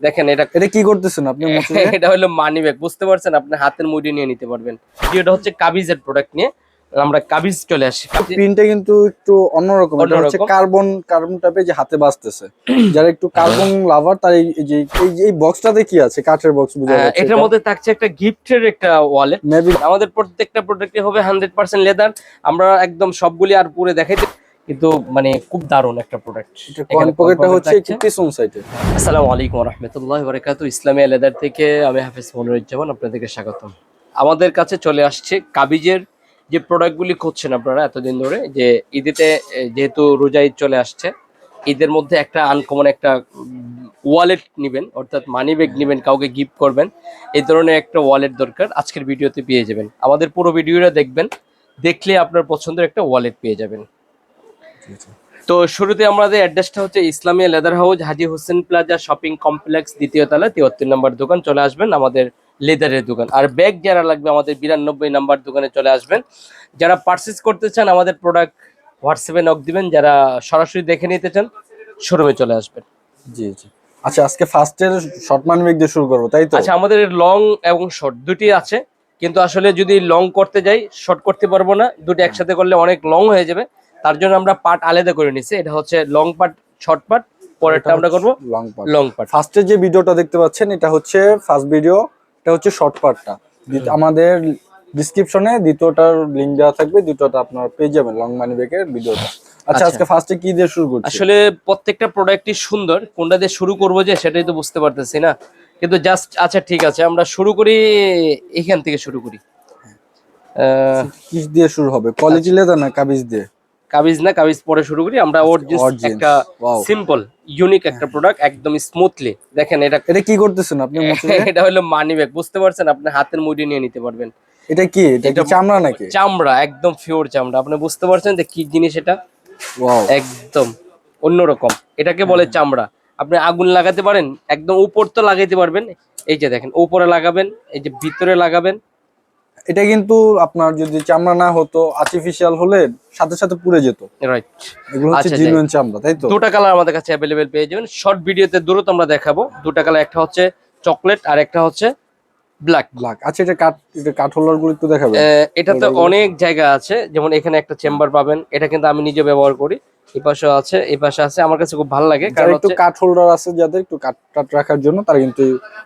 দেখেন এটা এটা কি করতেছেন আপনি? এটা হলো মানি ব্যাগ বুঝতে পারছেন? আপনি হাতের মুঠি নিয়ে নিতে পারবেন। এটা হচ্ছে কাবিজের প্রোডাক্ট নিয়ে। আমরা কাবিজ চলে আসি। প্রিন্টটা কিন্তু একটু অন্যরকম। এটা হচ্ছে কার্বন কার্বন টাইপের যে হাতে বাজতেছে। যারা একটু কার্বন লাভার তার এই যে এই বক্সটাতে কি আছে? কাঠের বক্স বুঝা যাচ্ছে এটার মধ্যে থাকছে একটা গিফটের একটা ওয়ালেট আমাদের প্রত্যেকটা প্রোডাক্টে হবে হান্ড্রেড পার্সেন্ট লেদার আমরা একদম সবগুলি আর পুরো দেখাইতে কিন্তু মানে খুব দারুণ একটা প্রোডাক্ট কয়েন পকেটটা হচ্ছে একটু পিছন সাইডে আসসালামু আলাইকুম রহমতুল্লাহ বরকাত ইসলামিয়া লেদার থেকে আমি হাফিজ মনিরুজ্জামান আপনাদেরকে স্বাগতম। আমাদের কাছে চলে আসছে কাবিজের যে প্রোডাক্টগুলি খুঁজছেন আপনারা এতদিন ধরে যে ঈদেতে যেহেতু রোজা ঈদ চলে আসছে ঈদের মধ্যে একটা আনকমন একটা ওয়ালেট নেবেন অর্থাৎ মানি ব্যাগ নেবেন কাউকে গিফট করবেন এই ধরনের একটা ওয়ালেট দরকার। আজকের ভিডিওতে পেয়ে যাবেন। আমাদের পুরো ভিডিওটা দেখবেন দেখলে আপনার পছন্দের একটা ওয়ালেট পেয়ে যাবেন। তো শুরুতে আমাদের অ্যাড্রেসটা হচ্ছে Islamia leather house Haji Hossain plaza shopping complex দ্বিতীয় তলা তিয়াত্তর নম্বর দোকান চলে আসবেন আমাদের লেদারের দোকান। আর ব্যাগ যারা লাগবে আমাদের বিরানব্বই নাম্বার দোকানে চলে আসবেন। যারা পারচেস করতে চান আমাদের প্রোডাক্ট হোয়াটসঅ্যাপে নক দিবেন যারা সরাসরি দেখে নিতে চান শোরুমে চলে আসবেন। জি জি। আচ্ছা আজকে ফার্স্টের শর্ট মান মেক দিয়ে শুরু করব তাই তো? আচ্ছা আমাদের লং এবং শর্ট দুটি আছে। কিন্তু আসলে যদি লং করতে যাই শর্ট করতে পারব না। দুটি একসাথে করলে অনেক লং হয়ে যাবে। তার জন্য আমরা পার্ট আলাদা করে নিছি। এটা হচ্ছে লং পার্ট শর্ট পার্ট পরেরটা আমরা করব লং পার্ট লং পার্ট ফার্স্টের যে ভিডিওটা দেখতে পাচ্ছেন এটা হচ্ছে ফার্স্ট ভিডিও এটা হচ্ছে শর্ট পার্টটা আমাদের ডিসক্রিপশনে দ্বিতীয়টার লিংক দেওয়া থাকবে দ্বিতীয়টা আপনারা পেয়ে যাবেন লং মানি ব্যাগের ভিডিওটা আচ্ছা আচ্ছা। আজকে ফার্স্টে কি দিয়ে শুরু করছি? আসলে প্রত্যেকটা প্রোডাক্টই সুন্দর কোনটা দিয়ে শুরু করব যে সেটাই তো বুঝতে পারতেছি না। কিন্তু জাস্ট আচ্ছা ঠিক আছে আমরা শুরু করি এখান থেকে শুরু করি। কি দিয়ে শুরু হবে? কোয়ালিটি আচ্ছা। লেদার না কাবিজ দিয়ে? কাবিজ না কাবিজ পরে শুরু করি। আমরা Origins, একটা সিম্পল ইউনিক একটা প্রোডাক্ট একদম স্মুথলি দেখেন এটা এটা কি করতেছেন আপনি? এটা হলো মানি ব্যাগ বুঝতে পারছেন? আপনি হাতের মুড়ি নিয়ে নিতে পারবেন। এটা কি? এটা চামড়া নাকি? চামড়া একদম পিওর চামড়া। আপনি বুঝতে পারছেন যে কি জিনিস এটা? ওয়াও একদম অন্যরকম। এটাকে বলে চামড়া। আপনি আগুন লাগাতে পারেন একদম উপর তো লাগাইতে পারবেন। এই যে দেখেন উপরে লাগাবেন এই যে ভিতরে লাগাবেন। এটা কিন্তু আপনার যদি চামড়া না হতো আর্টিফিশিয়াল হলে সাথে সাথে পুড়ে যেত। রাইট এগুলো হচ্ছে আচ্ছা। জিনুইন চামড়া তাই তো? দুটা কালার আমাদের কাছে অ্যাভেলেবেল পেয়ে যাবেন। শর্ট ভিডিওতে দ্রুত আমরা দেখাবো। দুটা কালার একটা হচ্ছে চকলেট আর একটা হচ্ছে ব্ল্যাক ব্ল্যাক আচ্ছা এটা কাঠ এটা কাঠ হোল্ডারগুলো একটু দেখাবেন। এটাতে অনেক জায়গা আছে। যেমন এখানে একটা চেম্বার পাবেন। এটা কিন্তু আমি নিজে ব্যবহার করি। এই পাশে আছে এই পাশে আছে। আমার কাছে খুব ভালো লাগে কারণ একটু কাঠ হোল্ডার আছে যাদের একটু কাঠ টাট রাখার জন্য তারা কিন্তু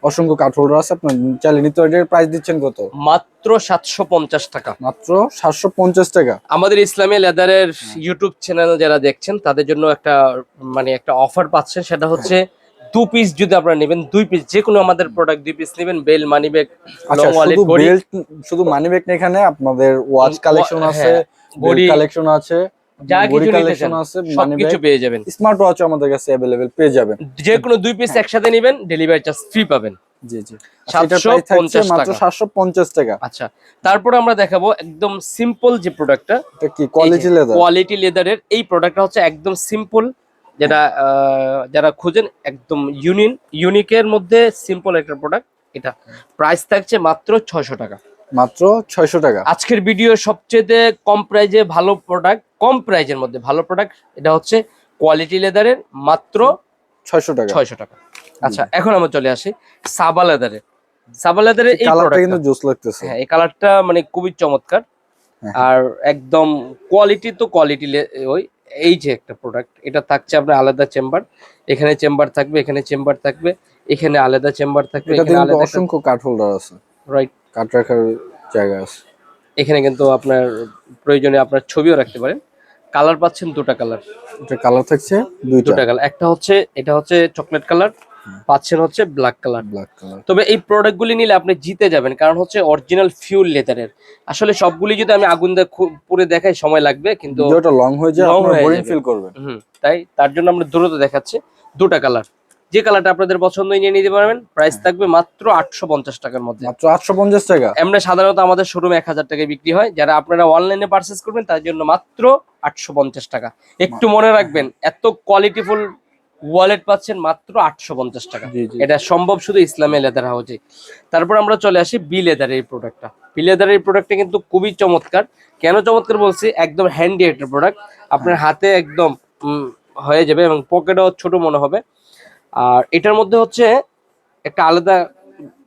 অসংখ্য কাঠ হোল্ডার আছে। আপনার চাইলে নিতে প্রাইস দিচ্ছেন কত? মাত্র সাতশো পঞ্চাশ টাকা। মাত্র সাতশো পঞ্চাশ টাকা। আমাদের ইসলামী লেদারের ইউটিউব চ্যানেল যারা দেখছেন তাদের জন্য একটা মানে একটা অফার পাচ্ছেন। সেটা হচ্ছে দু পিস যদি আপনারা নেবেন দুই পিস যে কোনো আমাদের প্রোডাক্ট দুই পিস নেবেন। বেল মানি ব্যাগ লং ওয়ালেট শুধু মানি ব্যাগ এখানে আপনাদের ওয়াচ কালেকশন আছে হ্যাঁ, ঘড়ি ঘড়ি, কালেকশন আছে। যা কিছু নিতে চান সবকিছু পেয়ে যাবেন। স্মার্ট ওয়াচও আমাদের কাছে অ্যাভেলেবেল পেয়ে যাবেন। যে কোনো দুই পিস একসাথে নেবেন ডেলিভারি চার্জ ফ্রি পাবেন। জি জি। আচ্ছা, এটার প্রাইস থাকছে 750 মাত্র টাকা। আচ্ছা তারপর আমরা দেখাবো একদম সিম্পল যে প্রোডাক্টটা এটা কি কোয়ালিটি লেদার কোয়ালিটি লেদারের এই প্রোডাক্টটা হচ্ছে একদম সিম্পল যেটা যারা খুঁজেন একদম ইউনিন ইউনিকের মধ্যে সিম্পল একটা প্রোডাক্ট এটা প্রাইস থাকছে মাত্র ছয়শো টাকা। মাত্র ছয়শো টাকা। আজকের ভিডিও সবচেয়ে কম প্রাইজে ভালো প্রোডাক্ট কম প্রাইজের মধ্যে ভালো প্রোডাক্ট এটা হচ্ছে কোয়ালিটি লেদারের মাত্র ছয়শো টাকা। ছয়শো টাকা। আচ্ছা এখন আমরা চলে আসি সাবা লেদারের সাবা লেদারের এই কালারটা কিন্তু জোস লাগতেছে। হ্যাঁ এই কালারটা মানে খুবই চমৎকার। হ্যাঁ। আর একদম কোয়ালিটি তো কোয়ালিটি ওই এই যে একটা প্রোডাক্ট এটা থাকছে আপনার আলাদা চেম্বার এখানে চেম্বার থাকবে এখানে চেম্বার থাকবে এখানে আলাদা চেম্বার থাকবে এখানে আলাদা অসংখ্য কাঠ হোল্ডার আছে। রাইট কাঠ রাখার জায়গা আছে। এখানে কিন্তু আপনার প্রয়োজনে আপনার ছবিও রাখতে পারেন। কালার পাচ্ছেন দুটা কালার। এটা কালার থাকছে দুইটা। দুটা কালার। একটা হচ্ছে এটা হচ্ছে চকলেট কালার পাচ্ছেন হচ্ছে ব্ল্যাক কালার। Black colour. তবে এই প্রোডাক্টগুলি নিলে আপনি জিতে যাবেন কারণ হচ্ছে অরিজিনাল ফিউল লেদারের। আসলে সবগুলি যদি আমি আগুন পুড়ে দেখাই সময় লাগবে কিন্তু ভিডিওটা লং হয়ে যায় হয়ে বোরিং ফিল করবেন। তাই তার জন্য আমরা দ্রুত দেখাচ্ছি দুটা কালার। যে কালারটা আপনাদের পছন্দ নিয়ে নিতে পারবেন প্রাইস থাকবে মাত্র আটশো পঞ্চাশ টাকার মধ্যে। মাত্র আটশো পঞ্চাশ টাকা। এমনি সাধারণত আমাদের শোরুমে এক হাজার টাকায় বিক্রি হয়। যারা আপনারা অনলাইনে পারচেস করবেন তার জন্য মাত্র আটশো পঞ্চাশ টাকা। একটু মনে রাখবেন এত কোয়ালিটিফুল ওয়ালেট পাচ্ছেন মাত্র আটশো পঞ্চাশ টাকা। এটা সম্ভব শুধু ইসলামী লেদার হাউজে তারপর আমরা চলে আসি বি লেদারের এই প্রোডাক্টটা বি লেদারের এই প্রোডাক্টটা কিন্তু খুবই চমৎকার। কেন চমৎকার বলছি? একদম হ্যান্ডি একটা প্রোডাক্ট আপনার হাতে একদম হয়ে যাবে এবং পকেটও ছোট মনে হবে। আর এটার মধ্যে হচ্ছে একটা আলাদা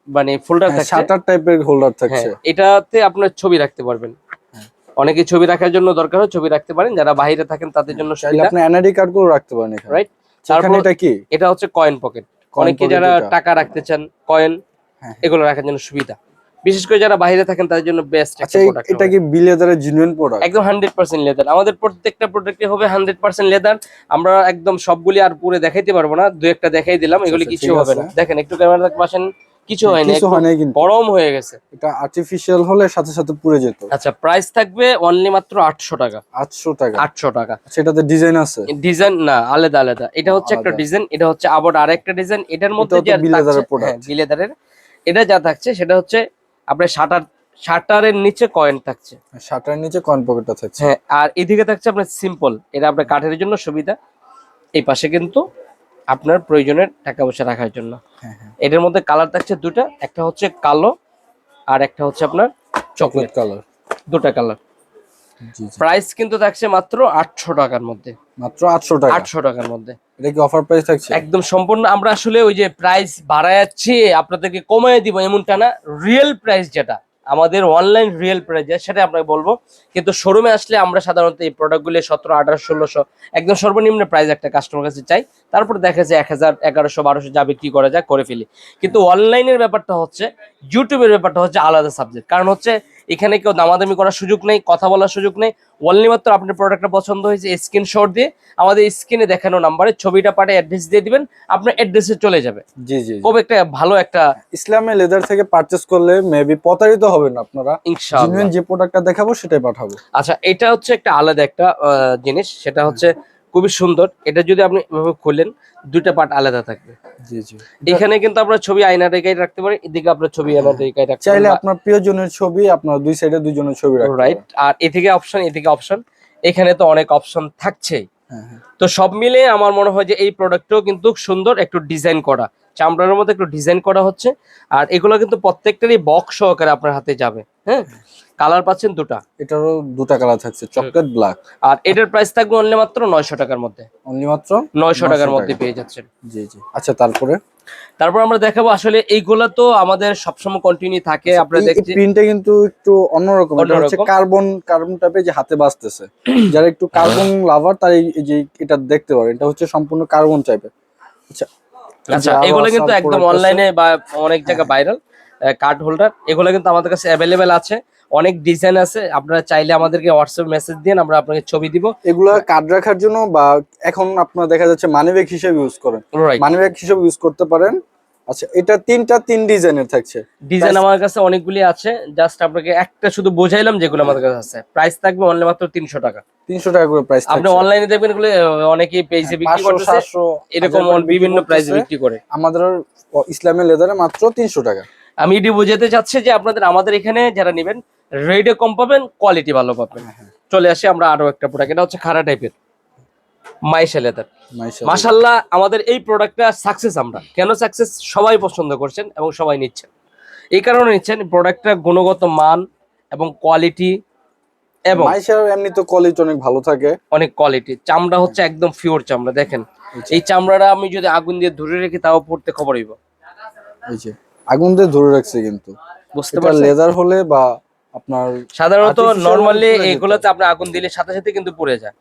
মানে ফোল্ডার থাকছে। শাটার টাইপের হোল্ডার থাকে থাকছে। এটাতে আপনার ছবি রাখতে পারবেন। অনেকে ছবি রাখার জন্য দরকার হয় ছবি রাখতে পারেন। যারা বাইরে থাকেন তাদের জন্য চাইলে আপনি এনআইডি কার্ডগুলো রাখতে পারেন এখানে। রাইট তারপর এটা কি? এটা হচ্ছে কয়েন পকেট অনেকে যারা টাকা রাখতে চান কয়েন হ্যাঁ। এগুলো রাখার জন্য সুবিধা। বিশেষ করে যারা বাইরে থাকেন তাদের জন্য বেস্ট আচ্ছা এটা কি বিলেদারের জিনুইন প্রোডাক্ট একদম হান্ড্রেড পার্সেন্ট লেদার আমাদের প্রত্যেকটা প্রোডাক্টে হবে হান্ড্রেড পার্সেন্ট লেদার আমরা একদম সবগুলি আর পুরো দেখাইতে পারব না দু একটা দেখাই দিলাম এগুলি আচ্ছা, কিছু হবে না। দেখেন একটু ক্যামেরা পাশেন কিছু হয় না কিছু হয় নাই কিন্তু। গরম হয়ে গেছে। এটা আর্টিফিশিয়াল হলে সাথে সাথে পুড়ে যেত। আচ্ছা প্রাইস থাকবে অনলি মাত্র আটশো টাকা। আটশো টাকা। আটশো টাকা। সেটাতে ডিজাইন আছে? ডিজাইন না আলাদা আলাদা। এটা হচ্ছে একটা ডিজাইন এটা হচ্ছে আবার আরেকটা ডিজাইন এটার মধ্যে যে বিলেদারের product। হ্যাঁ, বিলেদারের। এটা যা থাকছে সেটা হচ্ছে আপনার শাটার শাটারের নিচে কয়েন থাকছে। শাটারের নিচে কয়েন পকেটটা থাকছে। হ্যাঁ আর এদিকে থাকছে আপনার সিম্পল এটা আপনার কাঠের জন্য সুবিধা। এই পাশে কিন্তু আপনার প্রয়োজনের টাকা পয়সা রাখার জন্য। হ্যাঁ হ্যাঁ। এটার মধ্যে কালার থাকছে দুটা। একটা হচ্ছে কালো আর একটা হচ্ছে আপনার চকলেট কালার দুটা কালার প্রাইস কিন্তু থাকছে মাত্র আটশো টাকার মধ্যে। মাত্র আটশো টাকা। আটশো টাকার মধ্যে। এটা কি অফার প্রাইস থাকছে? একদম সম্পূর্ণ। আমরা আসলে ওই যে প্রাইস বাড়াচ্ছি আপনাদেরকে কমিয়ে দিব এমনটা না। রিয়েল প্রাইস যেটা আমাদের অনলাইন রিয়েল প্রাইস যেটা সেটা আপনাকে বলব। কিন্তু শোরুমে আসলে আমরা সাধারণত এই প্রোডাক্টগুলি সতেরো আঠারো ষোলোশো একদম সর্বনিম্ন প্রাইস একটা কাস্টমার কাছে চাই। তারপর দেখা যায় এক হাজার এগারোশো বারোশো যা বিক্রি করা যায় করে ফেলি। কিন্তু অনলাইনের ব্যাপারটা হচ্ছে ইউটিউবের ব্যাপারটা হচ্ছে আলাদা সাবজেক্ট কারণ হচ্ছে এখানে কেউ দামাদামি করার সুযোগ নেই কথা বলার সুযোগ নেই। অনলি মাত্র আপনার প্রোডাক্টটা পছন্দ হয়েছে স্ক্রিনশট দিয়ে আমাদের স্ক্রিনে দেখানো নাম্বারে ছবিটা পাঠিয়ে অ্যাড্রেস দিয়ে দিবেন আপনার অ্যাড্রেসে চলে যাবে। জি জি। খুব একটা ভালো একটা ইসলামে লেদার থেকে পারচেস করলে মেবি প্রতারিত হবেন আপনারা। ইনশাআল্লাহ। যে প্রোডাক্টটা দেখাবো সেটাই পাঠাবো। আচ্ছা এটা হচ্ছে একটা আলাদা একটা জিনিস সেটা হচ্ছে খুবই সুন্দর। এটা যদি আপনি এভাবে খুললেন দুইটা পার্ট আলাদা থাকবে। জি জি। এখানে কিন্তু আপনার ছবি আয়না রেখাই রাখতে পারেন এদিকে আপনার ছবি আয়না রেখাই রাখতে চাইলে আপনার প্রিয়জনের ছবি আপনার দুই সাইডে দুইজনের ছবি রাখতে রাইট। আর এদিকে অপশন এদিকে অপশন এখানে তো অনেক অপশন থাকছেই। হ্যাঁ, হ্যাঁ। তো সব মিলে আমার মনে হয় যে এই প্রোডাক্টটাও কিন্তু সুন্দর একটু ডিজাইন করা। চামড়ার মধ্যে একটু ডিজাইন করা হচ্ছে। আর এগুলো কিন্তু প্রত্যেকটারই বক্স সহকারে আপনার হাতে যাবে। হ্যাঁ? কালার পাচ্ছেন দুটা? এটারও দুটা কালার থাকছে চকলেট ব্ল্যাক। আর এটার প্রাইস থাকবে অনলি মাত্র নয়শো টাকার মধ্যে। অনলি মাত্র নয়শো টাকার মধ্যে পেয়ে যাচ্ছেন। জি জি। আচ্ছা তারপরে? তারপর আমরা দেখাবো আসলে এইগুলা তো আমাদের সবসময় কন্টিনিউ থাকে আপনারা দেখছি প্রিন্টটা কিন্তু একটু অন্যরকম এটা হচ্ছে কার্বন কার্বন টাইপের যে হাতে বাজতেছে। যারা একটু কার্বন লাভার তারা এই যে এটা দেখতে পারে। এটা হচ্ছে সম্পূর্ণ কার্বন টাইপের আচ্ছা আচ্ছা এগুলো কিন্তু একদম অনলাইনে বা অনেক জায়গায় ভাইরাল কার্ড হোল্ডার এগুলো কিন্তু আমাদের কাছে অ্যাভেলেবেল আছে। অনেক ডিজাইন আছে আপনারা চাইলে আমাদেরকে হোয়াটসঅ্যাপ মেসেজ দিন আমরা আপনাকে ছবি দিব। এগুলো কার্ড রাখার জন্য বা এখন আপনার দেখা যাচ্ছে মানি ব্যাগ হিসেবে ইউজ করেন। মানি ব্যাগ হিসেবে ইউজ করতে পারেন। আচ্ছা এটা তিনটা তিন ডিজাইনের থাকছে। ডিজাইন আমার কাছে অনেকগুলি আছে জাস্ট আপনাকে একটা শুধু বোঝাইলাম যেগুলো আমাদের কাছে আছে। প্রাইস থাকবে অনলি মাত্র তিনশো টাকা। তিনশো টাকা করে প্রাইস আপনি অনলাইনে দেখবেন এগুলো অনেকেই পেজে বিক্রি করতেছে এরকম বিভিন্ন প্রাইসে বিক্রি করে। আমাদের ইসলামের লেদারে মাত্র তিনশো টাকা। আমি এটি বোঝাতে চাচ্ছি যে আপনাদের আমাদের এখানে যারা নেবেন রেটে কম পাবেন কোয়ালিটি ভালো পাবেন। হ্যাঁ, চলে আসি আমরা আরও একটা প্রোডাক্ট এটা হচ্ছে খারা টাইপের মাইশা লেদার মাশাআল্লাহ। আমাদের এই প্রোডাক্টটা সাকসেস আমরা। কেন সাকসেস সবাই পছন্দ করছেন এবং সবাই নিচ্ছেন। এই কারণে নিচ্ছেন প্রোডাক্টটা গুণগত মান এবং কোয়ালিটি এবং মাইশার এমনি তো কোয়ালিটি অনেক ভালো থাকে। অনেক কোয়ালিটি চামড়া হচ্ছে একদম পিওর চামড়া দেখেন। এই চামড়াটা আমি যদি আগুন দিয়ে ধরে রেখে তাও পড়তে খবর হইব। এই যে। আগুন দিয়ে ধরে রাখছে কিন্তু। বুঝতে পারছেন লেদার হলে বা আপনার সাধারণত নরমালি এগুলোতে আপনি আগুন দিলে সাথে সাথে কিন্তু পুড়ে যায়।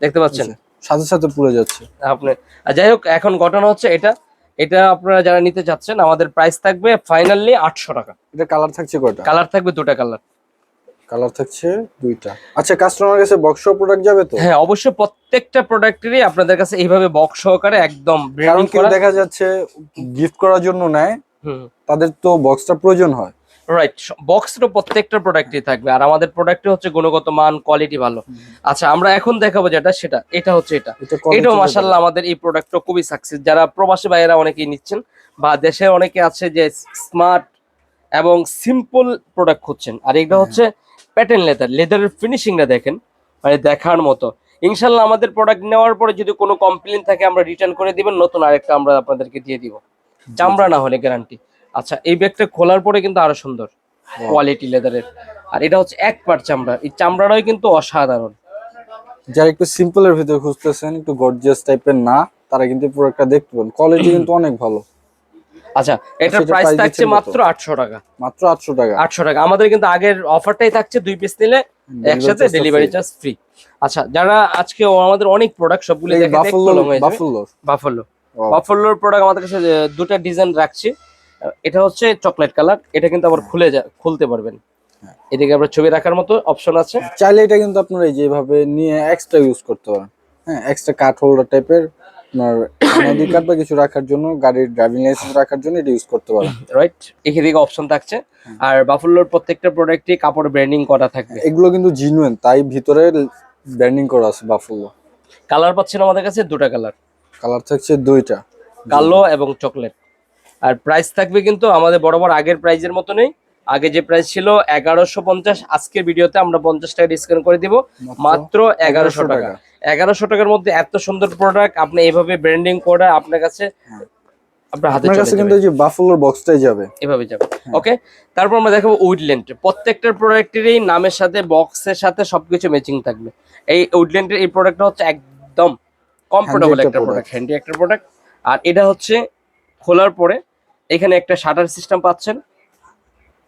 দেখতে পাচ্ছেন? সাথে সাথে পুড়ে যাচ্ছে। আপনি যাই হোক এখন ঘটনা হচ্ছে এটা। এটা আপনারা যারা নিতে চাচ্ছেন আমাদের প্রাইস থাকবে ফাইনালি আটশো টাকা। এটা কালার থাকছে কয়টা? কালার থাকবে দুটা কালার কালার থাকছে দুইটা। আচ্ছা কাস্টমার কাছে বক্স প্রোডাক্ট যাবে তো? হ্যাঁ অবশ্যই প্রত্যেকটা প্রোডাক্টেরই আপনাদের কাছে এইভাবে বক্স সহকারে একদম ব্র্যান্ডিং করা। দেখা যাচ্ছে গিফট করার জন্য নেয় তাদের তো বক্সটা প্রয়োজন হয়। রাইট বক্সেরও প্রত্যেকটা প্রোডাক্টই থাকবে। আর আমাদের প্রোডাক্টে হচ্ছে গুণগত মান কোয়ালিটি ভালো। আচ্ছা আমরা এখন দেখাবো যেটা সেটা এটা হচ্ছে এটা। এটাও মাসাল্লাহ আমাদের এই প্রোডাক্টটা খুবই সাকসেস যারা প্রবাসী ভাইয়েরা অনেকেই নিচ্ছেন বা দেশে অনেকে আছে যে স্মার্ট এবং সিম্পল প্রোডাক্ট খুঁজছেন। আর এটা হচ্ছে প্যাটার্ন লেদার লেদারের ফিনিশিংটা দেখেন মানে দেখার মতো। ইনশাল্লাহ আমাদের প্রোডাক্ট নেওয়ার পরে যদি কোনো কমপ্লেন থাকে আমরা রিটার্ন করে দিবেন নতুন আরেকটা আমরা আপনাদেরকে দিয়ে দিব। চামড়া না হলে গ্যারান্টি আচ্ছা এই ব্যাগটা খোলার পরে কিন্তু আরও সুন্দর। কোয়ালিটি লেদারের আর এটা হচ্ছে এক পার্ট চামড়া। এই চামড়াটাই কিন্তু অসাধারণ। যারা একটু সিম্পল এর ভিতরে খুঁজতেছেন একটু গর্জিয়াস টাইপের না তারা কিন্তু প্রোডাক্টটা দেখতে পাবেন কোয়ালিটি কিন্তু অনেক ভালো। আচ্ছা এটার প্রাইস থাকছে মাত্র আটশো টাকা। মাত্র আটশো টাকা। আটশো টাকা। আমাদের কিন্তু আগের অফারটাই থাকছে দুই পিস নিলে একসাথে ডেলিভারি চার্জ ফ্রি আচ্ছা যারা আজকে আমাদের অনেক প্রোডাক্ট সবগুলো দেখে বাফুল্লো লং যাবে বাফুল্লো বাফালো ও। বাফালোর প্রোডাক্ট আমাদের কাছে দুটা ডিজাইন রাখছি। এটা হচ্ছে চকলেট কালার এটা কিন্তু আবার খুলে যা খুলতে পারবেন। হ্যাঁ। এদিকে আবার ছবি রাখার মতো অপশন আছে। চাইলে এটা কিন্তু আপনারা এই যেভাবে নিয়ে এক্সট্রা ইউজ করতে পারেন। হ্যাঁ এক্সট্রা কাঠ হোল্ডার টাইপের আপনার আইডি কার্ড বা কিছু রাখার জন্য গাড়ির ড্রাইভিং লাইসেন্স রাখার জন্য এটা ইউজ করতে পারেন। রাইট এখানে দিকে অপশন থাকছে আর বাফালোর প্রত্যেকটা প্রোডাক্টই কাপড় ব্র্যান্ডিং করা থাকবে। এগুলো কিন্তু জিনুয়েন তাই ভিতরে ব্যান্ডিং করা আছে বাফুল্লো কালার পাচ্ছেন আমাদের কাছে দুটা কালার কালার থাকছে দুইটা। কালো এবং চকলেট। আর প্রাইস থাকবে কিন্তু আমাদের বরাবর আগের প্রাইজের মতো নেই আগে যে প্রাইস ছিল এগারোশো পঞ্চাশ আজকের ভিডিওতে আমরা পঞ্চাশ টাকা ডিসকাউন্ট করে দিব। মাত্র এগারোশো টাকা। এগারোশো টাকার মধ্যে এত সুন্দর প্রোডাক্ট আপনি এইভাবে ব্র্যান্ডিং করে আপনার কাছে হ্যাঁ। আপনার হাতে কাছে কিন্তু এই যে বাফুলোর বক্সটাই যাবে। এভাবে যাবে। হ্যাঁ। ওকে তারপর আমরা দেখাবো উডল্যান্ড প্রত্যেকটার প্রোডাক্টেরই নামের সাথে বক্সের সাথে সবকিছু ম্যাচিং থাকবে। এই উডল্যান্ডের এই প্রোডাক্টটা হচ্ছে একদম কমফোর্টেবল একটা প্রোডাক্ট হ্যান্ডি একটা প্রোডাক্ট আর এটা হচ্ছে খোলার পরে এখানে একটা শাটার সিস্টেম পাচ্ছেন।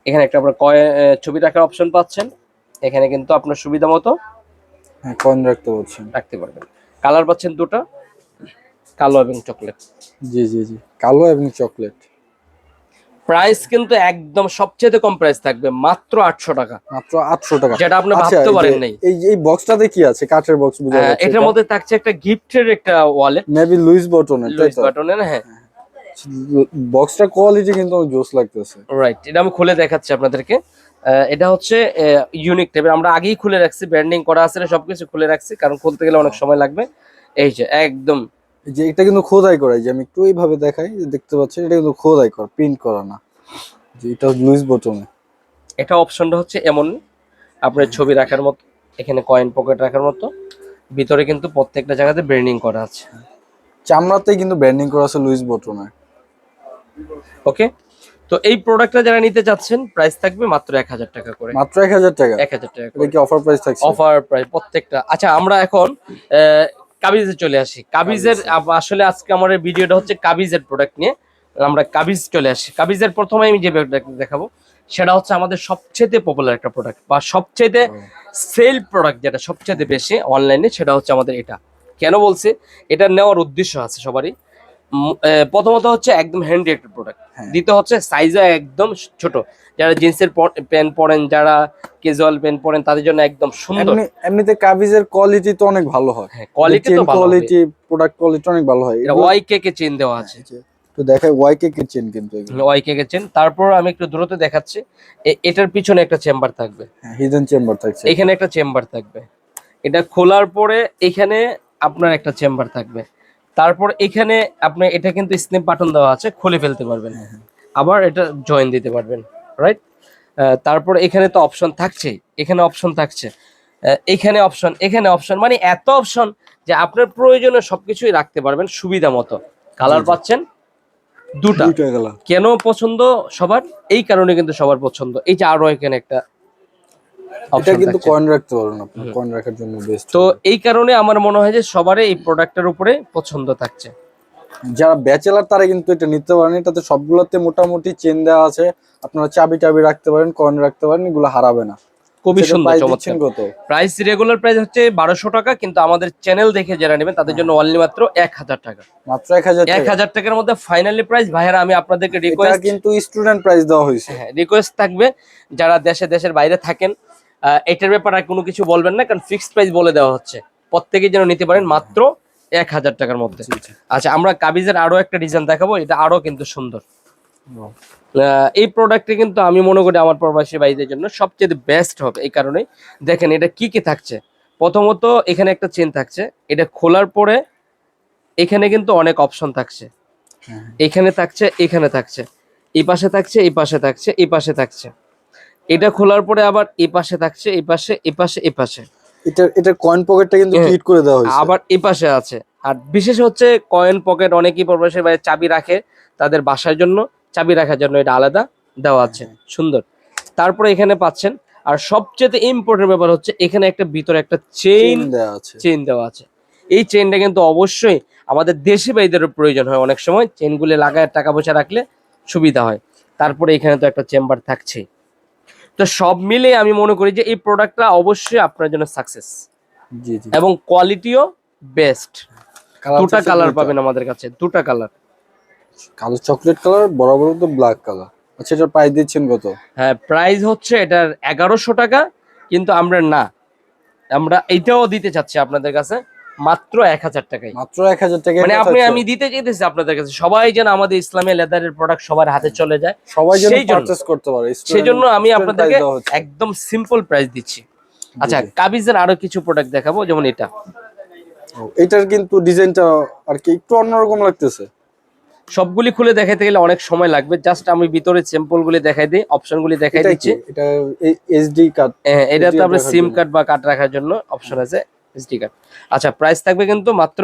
এখানে একটা আপনার কয় ছবি রাখার অপশন পাচ্ছেন। এখানে কিন্তু আপনার সুবিধা মতো হ্যাঁ কয়েন রাখতে বলছেন রাখতে পারবেন। কালার পাচ্ছেন দুটো কালো এবং চকলেট জি জি জি কালো এবং চকলেট প্রাইস কিন্তু একদম সবচেয়ে কম প্রাইস থাকবে মাত্র আটশো টাকা। মাত্র আটশো টাকা। যেটা আপনি আচ্ছা, ভাবতে পারেন নাই। এই এই বক্সটাতে কি আছে? কাঠের বক্স বুঝা হ্যাঁ, এটার মধ্যে থাকছে একটা গিফটের একটা ওয়ালেট মেবি লুইস বটনের তাই লুইস তো? হ্যাঁ। বক্সটা কোয়ালিটি কিন্তু জোস লাগতেছে। রাইট এটা আমি খুলে দেখাচ্ছি আপনাদেরকে। এটা হচ্ছে ইউনিক টাইপের আমরা আগেই খুলে রাখছি ব্র্যান্ডিং করা আছে না সবকিছু খুলে রাখছি কারণ খুলতে গেলে অনেক সময় লাগবে। এই যে একদম যে এটা কিন্তু খোদাই করা যে আমি একটু এইভাবে দেখাই যে দেখতে পাচ্ছেন এটা কিন্তু খোদাই করা প্রিন্ট করা না। যে এটা লুইস বটনে এটা অপশনটা হচ্ছে এমন আপনার ছবি রাখার মতো এখানে কয়েন পকেট রাখার মতো ভিতরে কিন্তু প্রত্যেকটা জায়গাতে ব্র্যান্ডিং করা আছে। চামড়াতেই কিন্তু ব্র্যান্ডিং করা আছে লুইস বটনে ওকে তো এই প্রোডাক্টটা যারা নিতে চাচ্ছেন প্রাইস থাকবে মাত্র এক হাজার টাকা করে। মাত্র এক হাজার টাকা। এক হাজার টাকা কি অফার প্রাইস থাকছে? অফার প্রাইস প্রত্যেকটা। আচ্ছা আমরা এখন কাবিজে চলে আসি। কাবিজের আসলে আজকে আমার ভিডিওটা হচ্ছে কাবিজের প্রোডাক্ট নিয়ে। আমরা কাবিজ চলে আসি। কাবিজের প্রথমে আমি যে প্রোডাক্ট দেখাবো সেটা হচ্ছে আমাদের সবচেয়ে পপুলার একটা প্রোডাক্ট বা সবচেয়ে সেল প্রোডাক্ট যেটা সবচেয়ে বেশি অনলাইনে সেটা হচ্ছে আমাদের এটা। কেন বলছে? এটা নেওয়ার উদ্দেশ্য আছে সবারই। প্রথমত হচ্ছে একদম হ্যান্ডি একটা প্রোডাক্ট হ্যাঁ। দ্বিতীয় হচ্ছে সাইজও একদম ছোট। যারা জিন্সের প্যান্ট পরেন যারা ক্যাজুয়াল প্যান্ট পরেন তাদের জন্য একদম সুন্দর। এমনিতে কাবিজের কোয়ালিটি তো অনেক ভালো হয়। হ্যাঁ কোয়ালিটি তো ভালো কোয়ালিটি প্রোডাক্ট কোয়ালিটি অনেক ভালো হয়। এটা ওয়াই কে কে চেন দেওয়া আছে। তো দেখাই ওয়াই কে কে চেন কিন্তু এগুলো। ওয়াই কে কে চেন তারপর আমি একটু দূরতে দেখাচ্ছি। এটার পিছনে একটা চেম্বার থাকবে। হিডেন চেম্বার থাকছে। এখানে একটা চেম্বার থাকবে। এটা খোলার পরে এখানে আপনার একটা চেম্বার থাকবে। তারপর এখানে আপনি এটা কিন্তু স্ন্যাপ বাটন দেওয়া আছে খুলে ফেলতে পারবেন। আবার এটা জয়েন দিতে পারবেন রাইট তারপর এখানে তো অপশন থাকছেই এখানে অপশন থাকছে। এখানে অপশন এখানে অপশন মানে এত অপশন যে আপনার প্রয়োজনে সবকিছুই রাখতে পারবেন সুবিধা মতো। কালার। পাচ্ছেন দুটা। কেন পছন্দ সবার? এই কারণে কিন্তু সবার পছন্দ। এই যে আরও এখানে একটা এটা কিন্তু কয়েন রাখতে পারবেন আপনি কয়েন রাখার জন্য বেস্ট তো এই কারণে আমার মনে হয় যে সবারই এই প্রোডাক্টের উপরে পছন্দ থাকছে। যারা ব্যাচেলার তারা কিন্তু এটা নিতে পারেন। এটাতে সবগুলোতে মোটামুটি চেন দেওয়া আছে। আপনারা চাবি টাবি রাখতে পারেন কয়েন রাখতে পারেন এগুলো হারাবে না। খুবই সুন্দর চমৎকার। প্রাইস রেগুলার প্রাইস হচ্ছে বারোশো টাকা কিন্তু আমাদের চ্যানেল দেখে যারা নেবেন তাদের জন্য অনলি মাত্র এক হাজার টাকা। মাত্র এক হাজার এক হাজার টাকার মধ্যে ফাইনালি প্রাইস ভাইয়ারা আমি আপনাদেরকে রিকোয়েস্ট কিন্তু স্টুডেন্ট প্রাইস দেওয়া হয়েছে। হ্যাঁ রিকোয়েস্ট থাকবে। যারা দেশে দেশের বাইরে থাকেন এটার ব্যাপারে আর কোনো কিছু বলবেন না কারণ ফিক্সড প্রাইস বলে দেওয়া হচ্ছে। প্রত্যেকে যেন নিতে পারেন মাত্র এক হাজার টাকার মধ্যে। আচ্ছা আমরা কাবিজের আরও একটা ডিজাইন দেখাবো এটা আরও কিন্তু সুন্দর। এই প্রোডাক্টটি কিন্তু আমি মনে করি আমার প্রবাসী ভাইদের জন্য সবচেয়ে বেস্ট হবে এই কারণে দেখেন এটা কি কি থাকছে? প্রথমত এখানে একটা চেন থাকছে এটা খোলার পরে এখানে কিন্তু অনেক অপশন থাকছে। হ্যাঁ। এখানে থাকছে এখানে থাকছে। এই পাশে থাকছে এই পাশে থাকছে এই পাশে থাকছে। এটা খোলার পরে আবার এই পাশে থাকছে এই পাশে এই পাশে এই পাশে। এটা এটা কয়েন পকেটটা কিন্তু হ্যাঁ। ফিট করে দেওয়া হয়েছে। আবার এই পাশে আছে। আর বিশেষ হচ্ছে কয়েন পকেট অনেকেই প্রবাসের বাইরে চাবি রাখে তাদের বাসার জন্য। চাবি রাখার জন্য এটা আলাদা দেওয়া আছে। সুন্দর। তারপরে এখানে পাচ্ছেন আর সবচেয়ে ইম্পর্টেন্ট ব্যাপার হচ্ছে এখানে একটা ভিতরে একটা চেইন দেওয়া আছে। চেইন দেওয়া আছে। এই চেইনটা কিন্তু অবশ্যই আমাদের দেশি ভাইদের প্রয়োজন হয় অনেক সময়। চেইনগুলো লাগায় টাকা পয়সা রাখলে সুবিধা হয়। তারপরে এখানে তো একটা চেম্বার থাকছে তো সব মিলে আমি মনে করি যে এই প্রোডাক্টটা অবশ্যই আপনার জন্য সাকসেস এবং কোয়ালিটিও বেস্ট দুটা কালার পাবেন আমাদের কাছে দুটা কালার কালো চকলেট কালার বরাবর তো ব্ল্যাক কালার আচ্ছা এটার প্রাইস দিচ্ছেন কত? হ্যাঁ প্রাইস হচ্ছে এটার এগারোশো টাকা কিন্তু আমরা না। আমরা এইটাও দিতে চাচ্ছি আপনাদের কাছে। মাত্র এক হাজার টাকায়। মাত্র এক হাজার টাকা মানে আপনি আমি দিতে চাইতেছি আপনাদের কাছে। সবাই যেন আমাদের ইসলামী লেদারের প্রোডাক্ট সবার হাতে চলে যায়। সবাই যেন পারচেস করতে পারে। সেই জন্য আমি আপনাদেরকে। একদম সিম্পল প্রাইস দিচ্ছি। আচ্ছা। কাবিজের আরও কিছু প্রোডাক্ট দেখাবো যেমন এটা। এটার কিন্তু ডিজাইনটা আর কি একটু অন্যরকম লাগতেছে। সবগুলি খুলে দেখাতে গেলে অনেক সময় লাগবে। জাস্ট আমি ভিতরে স্যাম্পল গুলি দেখাই দিই অপশন গুলি দেখাই দিচ্ছি। এটা এইচডি কার্ড হ্যাঁ, এটা তো আপনার সিম কার্ড বা কার্ড রাখার জন্য অপশন আছে। এসডি কার্ড আচ্ছা প্রাইস থাকবে কিন্তু মাত্র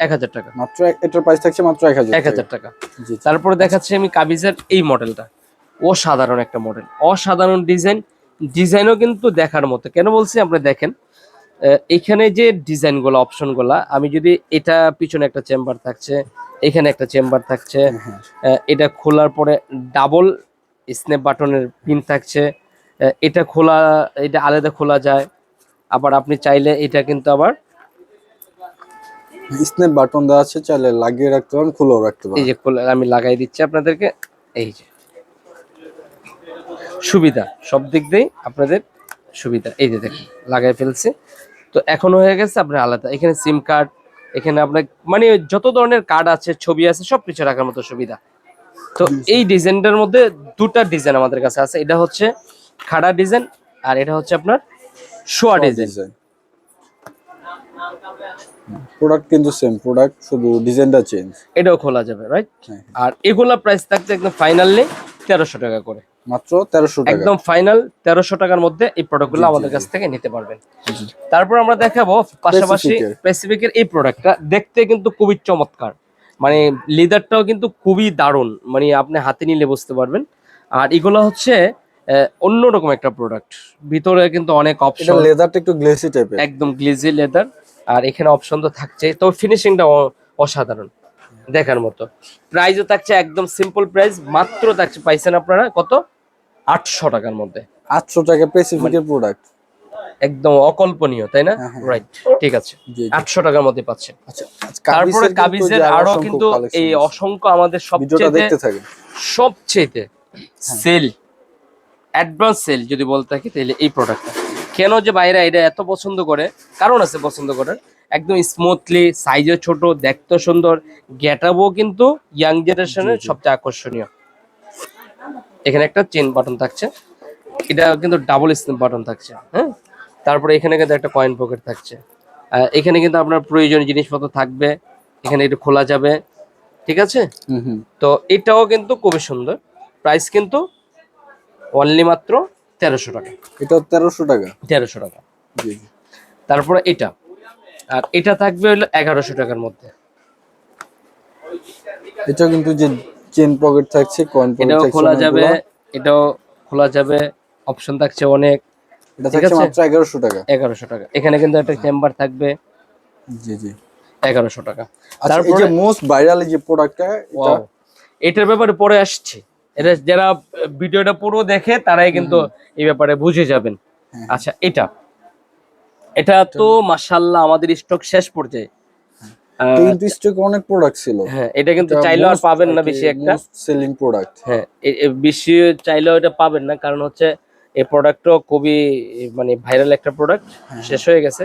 এক হাজার টাকা। মাত্র এটার প্রাইস থাকছে মাত্র এক হাজার এক হাজার টাকা। জি তারপরে দেখাচ্ছি আমি কাবিজের এই মডেলটা অসাধারণ একটা মডেল অসাধারণ ডিজাইন ডিজাইনও কিন্তু দেখার মতো। কেন বলছি? আপনি দেখেন এখানে যে ডিজাইনগুলো অপশনগুলো আমি যদি এটা পিছনে একটা চেম্বার থাকছে এখানে একটা চেম্বার থাকছে হ্যাঁ। এটা খোলার পরে ডাবল স্ন্যাপ বাটনের পিন থাকছে এটা খোলা এটা আলাদা খোলা যায়। আবার আপনি চাইলে এটা কিন্তু আবার স্ন্যাপ বাটন দেওয়া আছে চাইলে লাগিয়ে রাখতে পারেন খুলেও রাখতে পারেন। এই যে খোলা আমি লাগাই দিচ্ছি আপনাদেরকে। এই যে। সুবিধা সব দিক দিয়েই আপনাদের সুবিধা। এই যে দেখুন লাগাই ফেলছি। তো এখন হয়ে গেছে আপনার আলাদা। এখানে সিম কার্ড এখানে আপনার মানে যত ধরনের কার্ড আছে ছবি আছে সব কিছু রাখার মতো সুবিধা। তো এই ডিজাইনটার মধ্যে দুটা ডিজাইন আমাদের কাছে আছে। এটা হচ্ছে খাড়া ডিজাইন আর এটা হচ্ছে আপনার শোয়া ডিজাইন প্রোডাক্ট কিন্তু সেম প্রোডাক্ট শুধু ডিজাইনটা চেঞ্জ এটাও খোলা যাবে রাইট হ্যাঁ। আর এগুলা প্রাইস থাকছে একদম ফাইনালি তেরোশো টাকা করে। মাত্র তেরোশো একদম ফাইনাল তেরোশো টাকার মধ্যে এই প্রোডাক্টগুলো আমাদের কাছ থেকে নিতে পারবেন। তারপর আমরা দেখাবো পাশাপাশি। স্পেসিফিকের এই প্রোডাক্টটা দেখতে কিন্তু খুবই চমৎকার। মানে লেদারটাও কিন্তু খুবই দারুণ। মানে আপনি হাতে নিলে বুঝতে পারবেন। আর এগুলো হচ্ছে অন্যরকম একটা প্রোডাক্ট ভিতরে কিন্তু অনেক অপশন লেদারটা একটু গ্লেসি টাইপের একদম গ্লেজি লেদার আর এখানে অপশন তো থাকছে তো ফিনিশিংটা অসাধারণ। দেখার মতো। প্রাইসও থাকছে একদম সিম্পল প্রাইস মাত্র থাকছে পাইছেন আপনারা কত? আটশো টাকার মধ্যে। আটশো টাকা স্পেসিফিকের প্রোডাক্ট একদম অকল্পনীয় তাই না? হ্যাঁ, হ্যাঁ। রাইট ঠিক আছে। আটশো টাকার মধ্যে পাচ্ছেন। আচ্ছা আচ্ছা, তারপরে কাবিজের আরও কিন্তু এই। অসংখ্য আমাদের সবচেয়ে দেখতে থাকেন। সবচেয়ে সেল অ্যাডভান্স সেল যদি বলতে থাকি তাহলে এই প্রোডাক্টটা কেন যে বাইরে এটা এত পছন্দ করে? কারণ আছে পছন্দ করার। একদম স্মুথলি সাইজও ছোট দেখতে সুন্দর গেটাবও কিন্তু ইয়াং জেনারেশনের। সবচেয়ে আকর্ষণীয়। এখানে একটা চেন বাটন থাকছে। এটা কিন্তু ডাবল স্ন্যাপ বাটন থাকছে হ্যাঁ? তারপরে এখানে কিন্তু একটা কয়েন পকেট থাকছে। এখানে কিন্তু আপনার প্রয়োজনীয় জিনিসপত্র থাকবে। এখানে একটু খোলা যাবে। ঠিক আছে? হুম হুম। তো এটাও কিন্তু খুবই সুন্দর। প্রাইস কিন্তু অনলি মাত্র তেরোশো টাকা। এটা তেরোশো টাকা? তেরোশো টাকা। জি তারপরে এটা। আর এটা থাকবে হলো এগারোশো টাকার মধ্যে। এটা কিন্তু যে চেন পকেট থাকছে কয়েন পকেট এটাও খোলা যাবে এটাও খোলা যাবে অপশন থাকছে অনেক। এটা থাকছে মাত্র এগারোশো টাকা। এগারোশো টাকা। এখানে কিন্তু একটা চেম্বার থাকবে। জি জি। এগারোশো টাকা। আচ্ছা এই তারপরে যে মোস্ট ভাইরাল যে প্রোডাক্টটা এটা এটার ব্যাপারে পরে আসছে। এটা যারা ভিডিওটা পুরো দেখে তারাই কিন্তু এই ব্যাপারে বুঝে যাবেন। হ্যাঁ। আচ্ছা এটা। এটা তো মাশাল্লাহ আমাদের স্টক শেষ পর্যায়ে। কিন্তু স্টকে অনেক প্রোডাক্ট ছিল। হ্যাঁ এটা কিন্তু চাইলেও আর পাবেন না বেশি একটা। সেলিং প্রোডাক্ট হ্যাঁ বেশি চাইলেও এটা পাবেন না কারণ হচ্ছে এই প্রোডাক্টও খুবই মানে ভাইরাল একটা প্রোডাক্ট হ্যাঁ। শেষ হয়ে গেছে।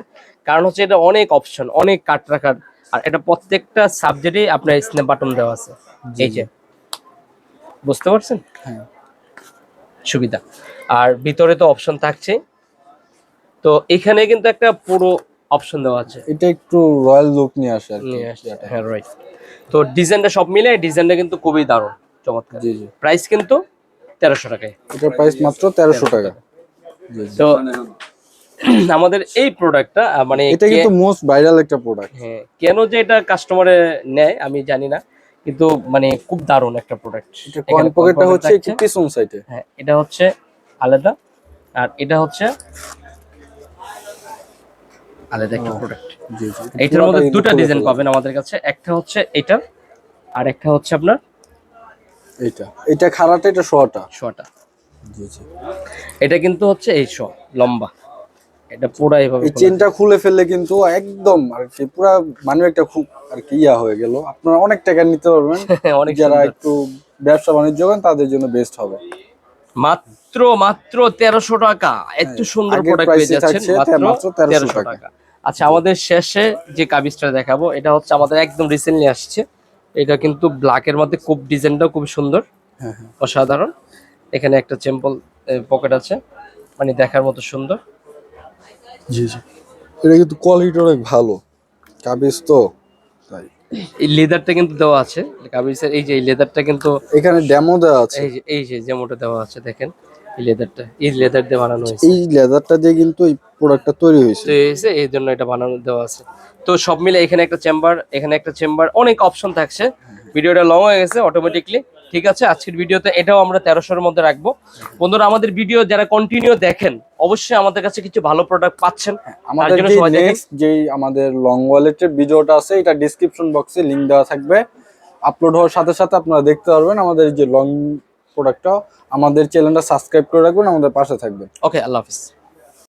কারণ হচ্ছে এটা অনেক অপশন অনেক কাট রাখার। আর এটা প্রত্যেকটা সাবজেক্টে আপনার স্ন্যাপ বাটন দেওয়া আছে। এই যে বুঝতে পারছেন? হ্যাঁ। সুবিধা। আর ভিতরে তো অপশন থাকছে। তো এখানে কিন্তু একটা পুরো অপশন দেওয়া আছে। এটা একটু রয়্যাল লুক নিয়ে আসে নিয়ে এটা। হ্যাঁ রাইট তো ডিজাইনটা সব মিলে ডিজাইনটা কিন্তু খুবই দারুণ চমৎকার। জি জি। প্রাইস কিন্তু তেরোশো টাকায়। এটার প্রাইস মাত্র তেরোশো টাকা। তো আমাদের এই প্রোডাক্টটা মানে এটা কিন্তু মোস্ট ভাইরাল একটা প্রোডাক্ট হ্যাঁ কেন যে এটা কাস্টমারে নেয় আমি জানি না। কিন্তু মানে খুব দারুণ একটা প্রোডাক্ট এটা কয়েন পকেটটা হচ্ছে একটু পিছন সাইডে হ্যাঁ এটা হচ্ছে আলাদা। আর এটা হচ্ছে আলাদা একটা প্রোডাক্ট জি জি এইটার মধ্যে দুটো ডিজাইন পাবেন আমাদের কাছে। একটা হচ্ছে এটা আর একটা হচ্ছে আপনার এইটা। এটা খাড়াটা এটা শোয়াটা? শটা জি জি। এটা কিন্তু হচ্ছে এই শ লম্বা। এটা পুরা এইভাবে এই চেনটা খুলে ফেললে কিন্তু একদম আর কি পুরা মানে একটা খুব আর কি ইয়া হয়ে গেল। আপনারা অনেক টাকা নিতে পারবেন। অনেক যারা একটু ব্যবসা বাণিজ্য করেন তাদের জন্য বেস্ট হবে। মাত্র মাত্র তেরোশো টাকা। এত সুন্দর হ্যাঁ, প্রোডাক্ট পেয়ে যাচ্ছেন মাত্র মাত্র 1300 তেরোশো টাকা। টাকা। আচ্ছা আমাদের শেষে যে কাবিজটা দেখাবো এটা হচ্ছে আমাদের একদম রিসেন্টলি আসছে। এটা কিন্তু ব্ল্যাকের মধ্যে খুব ডিজাইনটাও খুব সুন্দর। হ্যাঁ হ্যাঁ। অসাধারণ। এখানে একটা চেম্পল পকেট আছে। মানে দেখার মতো সুন্দর। জি জি। এটা কিন্তু কোয়ালিটি অনেক ভালো। কাবিজ তো তাই। এই লেদারটা কিন্তু দেওয়া আছে। কাবিজের এই যে এই লেদারটা কিন্তু এখানে ডেমো দেওয়া আছে। এই যে এই যে যেমনটা দেওয়া আছে দেখেন। এই লেদারটা এই লেদার দিয়ে বানানো হয়েছে। এই লেদারটা দিয়ে কিন্তু এই প্রোডাক্টটা তৈরি হয়েছে। এসে এই জন্য এটা বানানো দেওয়া আছে। তো সব মিলে এখানে একটা চেম্বার এখানে একটা চেম্বার অনেক অপশন থাকছে। ভিডিওটা লং হয়ে গেছে অটোমেটিকলি ঠিক আছে? আজকের ভিডিওতে এটাও আমরা তেরোশোর মধ্যে রাখব। বন্ধুরা আমাদের ভিডিও যারা কন্টিনিউ দেখেন অবশ্যই আমাদের কাছে কিছু ভালো প্রোডাক্ট পাচ্ছেন। আমাদের জন্য যে আমাদের লং ওয়ালেটের ভিডিওটা আছে এটা ডিসক্রিপশন বক্সে লিংক দেওয়া থাকবে। আপলোড হওয়ার সাথে সাথে আপনারা দেখতে পারবেন আমাদের যে লং প্রোডাক্টটা আমাদের চ্যানেলটা সাবস্ক্রাইব করে রাখবেন আমাদের পাশে থাকবেন। ওকে আল্লাহ হাফিজ।